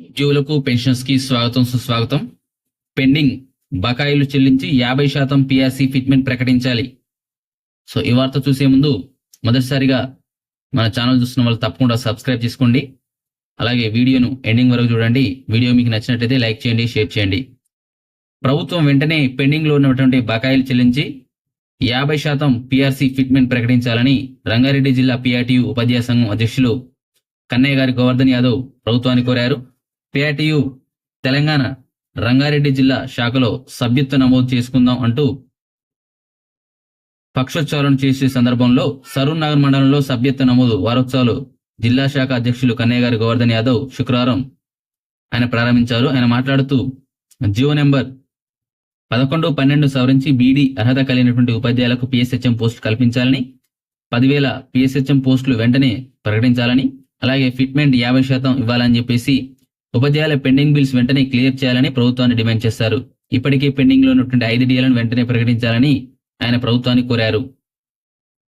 ఉద్యోగులకు పెన్షన్స్కి స్వాగతం సుస్వాగతం. పెండింగ్ బకాయిలు చెల్లించి యాభై శాతం పిఆర్సీ ఫిట్మెంట్ ప్రకటించాలి. సో ఈ వార్త చూసే ముందు మొదటిసారిగా మన ఛానల్ చూస్తున్న వాళ్ళు తప్పకుండా సబ్స్క్రైబ్ చేసుకోండి. అలాగే వీడియోను ఎండింగ్ వరకు చూడండి. వీడియో మీకు నచ్చినట్లయితే లైక్ చేయండి షేర్ చేయండి. ప్రభుత్వం వెంటనే పెండింగ్లో ఉన్నటువంటి బకాయిలు చెల్లించి యాభై శాతం పిఆర్సీ ఫిట్మెంట్ ప్రకటించాలని రంగారెడ్డి జిల్లా పిఆర్టీయు ఉపాధ్యాయ సంఘం అధ్యక్షులు కన్నయ్య గారి గోవర్ధన్ యాదవ్ ప్రభుత్వాన్ని కోరారు. పేటయు తెలంగాణ రంగారెడ్డి జిల్లా శాఖలో సభ్యత్వ నమోదు చేసుకుందాం అంటూ పక్షోత్సవాలను చేసే సందర్భంలో సరూర్ నగర్ మండలంలో సభ్యత్వ నమోదు వారోత్సవాలు జిల్లా శాఖ అధ్యక్షులు కన్నయ్య గారి గోవర్ధన్ యాదవ్ శుక్రవారం ఆయన ప్రారంభించారు. ఆయన మాట్లాడుతూ జియో నెంబర్ పదకొండు పన్నెండు సవరించి బీడీ అర్హత కలిగినటువంటి ఉపాధ్యాయులకు పిఎస్హెచ్ఎం పోస్టు కల్పించాలని పదివేల పిఎస్హెచ్ఎం పోస్టులు వెంటనే ప్రకటించాలని అలాగే ఫిట్మెంట్ యాభై శాతం ఇవ్వాలని చెప్పేసి ఉపాధ్యాయుల పెండింగ్ బిల్స్ వెంటనే క్లియర్ చేయాలని ప్రభుత్వాన్ని డిమాండ్ చేశారు. ఇప్పటికే పెండింగ్లో ఉన్నటువంటి ఐదు డిఎలను వెంటనే ప్రకటించాలని ఆయన ప్రభుత్వాన్ని కోరారు.